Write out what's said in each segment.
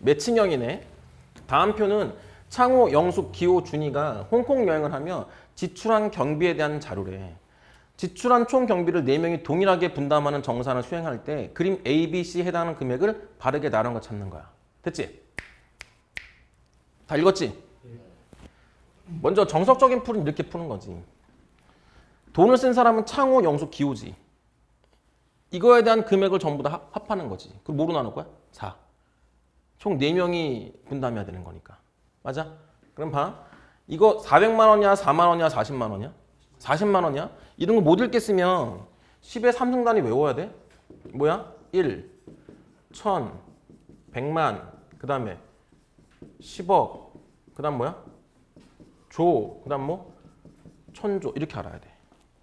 매칭형이네. 다음 표는 창호, 영숙, 기호, 준이가 홍콩 여행을 하며 지출한 경비에 대한 자료래. 지출한 총 경비를 4명이 동일하게 분담하는 정산을 수행할 때 그림 A, B, C 해당하는 금액을 바르게 나눈 거 찾는 거야. 됐지? 다 읽었지? 먼저 정석적인 풀은 이렇게 푸는 거지. 돈을 쓴 사람은 창호, 영숙, 기호지. 이거에 대한 금액을 전부 다 합- 합하는 거지. 그럼 뭐로 나눌 거야? 4. 총 4명이 분담해야 되는 거니까. 맞아? 그럼 봐. 이거 400만 원이야, 4만 원이야, 40만 원이야? 40만 원이야? 이런 거 못 읽겠으면 10의 3승단위 외워야 돼. 뭐야? 1, 1000, 100만, 그 다음에 10억, 그 다음 뭐야? 조, 그 다음 뭐? 천조 이렇게 알아야 돼.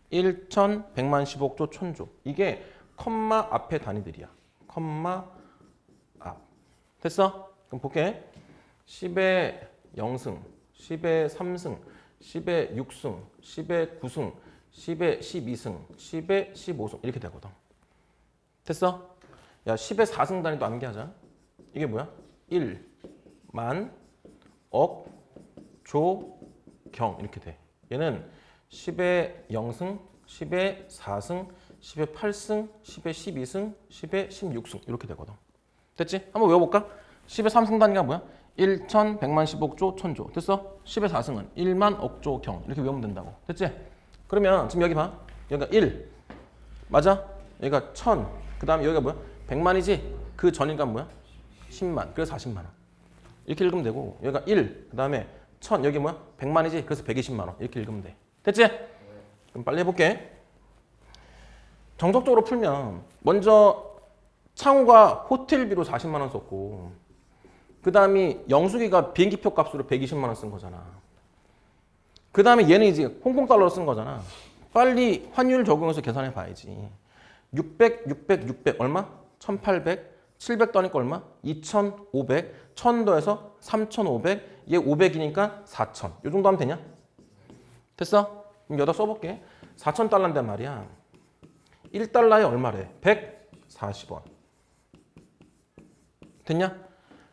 1, 1000, 100만, 10억 조, 천조. 이게 컴마 앞에 단위들이야. 컴마 앞. 됐어? 그럼 볼게. 10의 0승, 10의 3승, 10의 6승, 10의 9승, 10의 12승, 10의 15승 이렇게 되거든. 됐어? 야, 10의 4승 단위도 암기하자. 이게 뭐야? 1, 만, 억, 조, 경 이렇게 돼. 얘는 10의 0승, 10의 4승, 10의 8승, 10의 12승, 10의 16승 이렇게 되거든. 됐지? 한번 외워볼까? 10의 3승 단위가 뭐야? 1, 1000, 100만, 10억조, 천조. 됐어? 10의 4승은 1만, 억조, 경. 이렇게 외우면 된다고. 됐지? 그러면 지금 여기 봐. 여기가 1. 맞아? 여기가 1000. 그 다음에 여기가 뭐야? 100만이지? 그 전인가 뭐야? 10만. 그래서 40만 원. 이렇게 읽으면 되고 여기가 1. 그 다음에 1000. 여기 뭐야? 100만이지? 그래서 120만 원. 이렇게 읽으면 돼. 됐지? 그럼 빨리 해볼게. 정석적으로 풀면 먼저 창우가 호텔비로 40만 원 썼고 그 다음이 영숙이가 비행기표 값으로 120만 원 쓴 거잖아. 그 다음에 얘는 이제 홍콩 달러로 쓴 거잖아. 빨리 환율 적용해서 계산해 봐야지. 600, 600, 600 얼마? 1800, 700 더니까 얼마? 2500, 1000 더해서 3500, 얘 500이니까 4000. 요 정도 하면 되냐? 됐어? 그럼 여기다 써볼게. 4000달러인데 말이야. 1달러에 얼마래? 140원. 됐냐?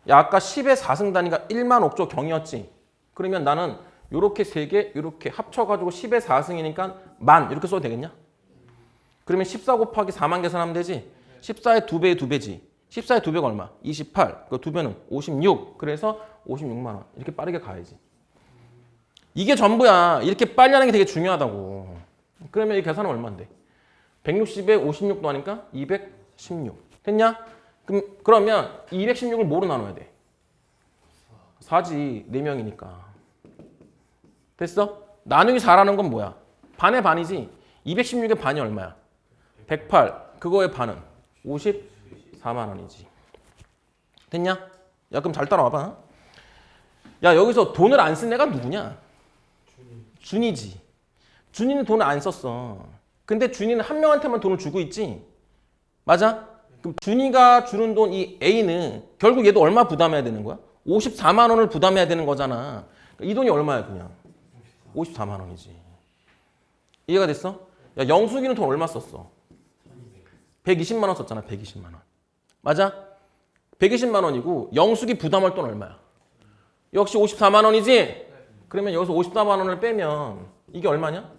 야, 아까 10의 4승 단위가 1만 옥조 경이었지? 그러면 나는 요렇게 세 개, 요렇게 합쳐가지고 10의 4승이니까 만 이렇게 써도 되겠냐? 그러면 14 곱하기 4만 계산하면 되지? 14의 2배의 2배지. 14의 2배가 얼마? 28. 그 2배는 56. 그래서 56만 원. 이렇게 빠르게 가야지. 이게 전부야. 이렇게 빨리 하는 게 되게 중요하다고. 그러면 이 계산은 얼마인데? 160에 56 더하니까 216. 됐냐? 그럼 그러면 216을 뭐로 나눠야 돼? 4지. 4명이니까. 됐어? 나누기 4라는 건 뭐야? 반의 반이지. 216의 반이 얼마야? 108. 그거의 반은 54만 원이지. 됐냐? 야, 그럼 잘 따라와봐. 야, 여기서 돈을 안 쓴 애가 누구냐? 준이 지. 준이는 돈을 안 썼어. 근데 준이는 한 명한테만 돈을 주고 있지. 맞아? 그럼 준이가 주는 돈 이 A는 결국 얘도 얼마 부담해야 되는 거야? 54만 원을 부담해야 되는 거잖아. 이 돈이 얼마야 그냥? 54만 원이지. 이해가 됐어? 야 영숙이는 돈 얼마 썼어? 120만 원 썼잖아. 120만 원. 맞아? 120만 원이고 영숙이 부담할 돈 얼마야? 역시 54만 원이지? 그러면 여기서 54만 원을 빼면 이게 얼마냐?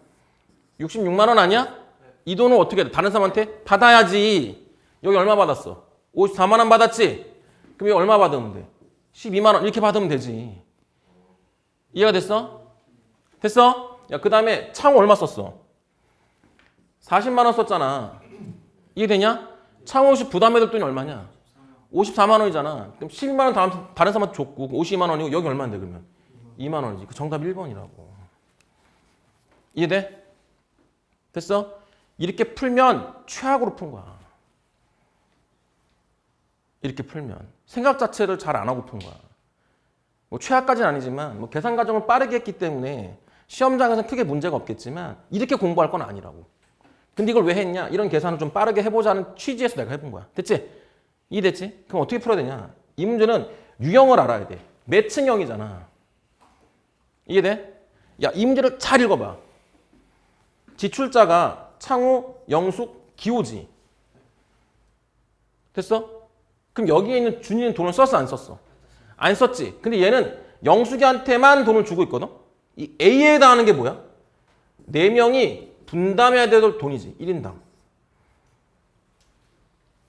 66만 원 아니야? 이 돈을 어떻게 해? 다른 사람한테 받아야지. 여기 얼마 받았어? 54만 원 받았지? 그럼 여기 얼마 받으면 돼? 12만 원 이렇게 받으면 되지. 이해가 됐어? 됐어? 야, 그 다음에 창호 얼마 썼어? 40만 원 썼잖아. 이해되냐? 창호 혹시 부담해둘 돈이 얼마냐? 54만 원이잖아. 그럼 12만 원 다음, 다른 사람한테 줬고 52만 원이고 여기 얼마인데 그러면? 2만 원이지. 그 정답 1번이라고. 이해돼? 됐어? 이렇게 풀면 최악으로 푼 거야. 이렇게 풀면 생각 자체를 잘 안 하고 푼 거야. 뭐 최악까지는 아니지만 뭐 계산 과정을 빠르게 했기 때문에 시험장에서는 크게 문제가 없겠지만 이렇게 공부할 건 아니라고. 근데 이걸 왜 했냐? 이런 계산을 좀 빠르게 해보자는 취지에서 내가 해본 거야. 됐지? 이해됐지? 그럼 어떻게 풀어야 되냐? 이 문제는 유형을 알아야 돼. 매칭형이잖아. 이해돼? 야, 이 문제를 잘 읽어봐. 지출자가 창우, 영숙, 기호지. 됐어? 그럼 여기에 있는 준이는 돈을 썼어, 안 썼어? 안 썼지. 근데 얘는 영숙이한테만 돈을 주고 있거든. 이 A에다 하는 게 뭐야? 네 명이 분담해야 될 돈이지. 1인당.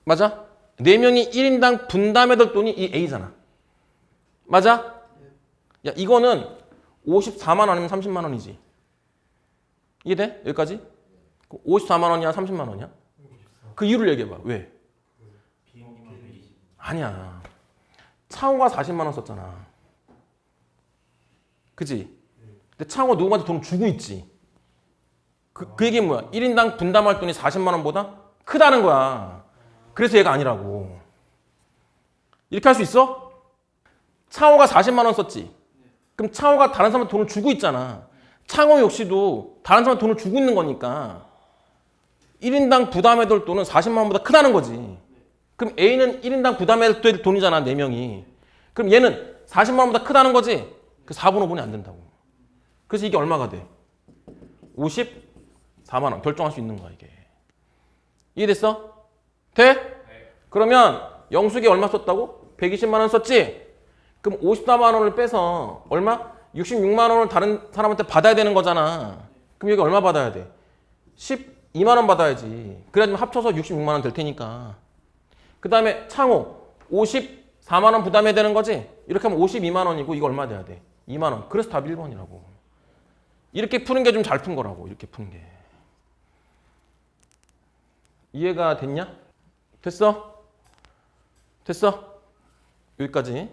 맞아? 네 명이 1인당 분담해야 될 돈이 이 A잖아. 맞아? 야, 이거는 54만 원이면 30만 원이지. 이해돼? 여기까지? 54만 원이야, 30만 원이야? 그 이유를 얘기해 봐. 왜? 아니야. 창호가 40만 원 썼잖아. 그지? 근데 창호 누구한테 돈을 주고 있지. 그, 그 얘기는 뭐야? 1인당 분담할 돈이 40만 원보다 크다는 거야. 그래서 얘가 아니라고. 이렇게 할 수 있어? 창호가 40만 원 썼지. 그럼 창호가 다른 사람한테 돈을 주고 있잖아. 창호 역시도 다른 사람한테 돈을 주고 있는 거니까 1인당 부담해야 될 돈은 40만 원보다 크다는 거지. 그럼 A는 1인당 부담해야 될 돈이잖아, 4명이. 그럼 얘는 40만 원보다 크다는 거지. 그 4분 5분이 안 된다고. 그래서 이게 얼마가 돼? 54만 원 결정할 수 있는 거야, 이게. 이해됐어? 돼? 그러면 영숙이 얼마 썼다고? 120만 원 썼지? 그럼 54만 원을 빼서 얼마? 66만 원을 다른 사람한테 받아야 되는 거잖아. 그럼 여기 얼마 받아야 돼? 12만 원 받아야지. 그래야지만 합쳐서 66만 원 될 테니까. 그 다음에 창호 54만 원 부담해야 되는 거지? 이렇게 하면 52만 원이고 이거 얼마 돼야 돼? 2만 원. 그래서 답이 1번이라고. 이렇게 푸는 게 좀 잘 푼 거라고. 이렇게 푸는 게. 이해가 됐냐? 됐어? 됐어? 여기까지.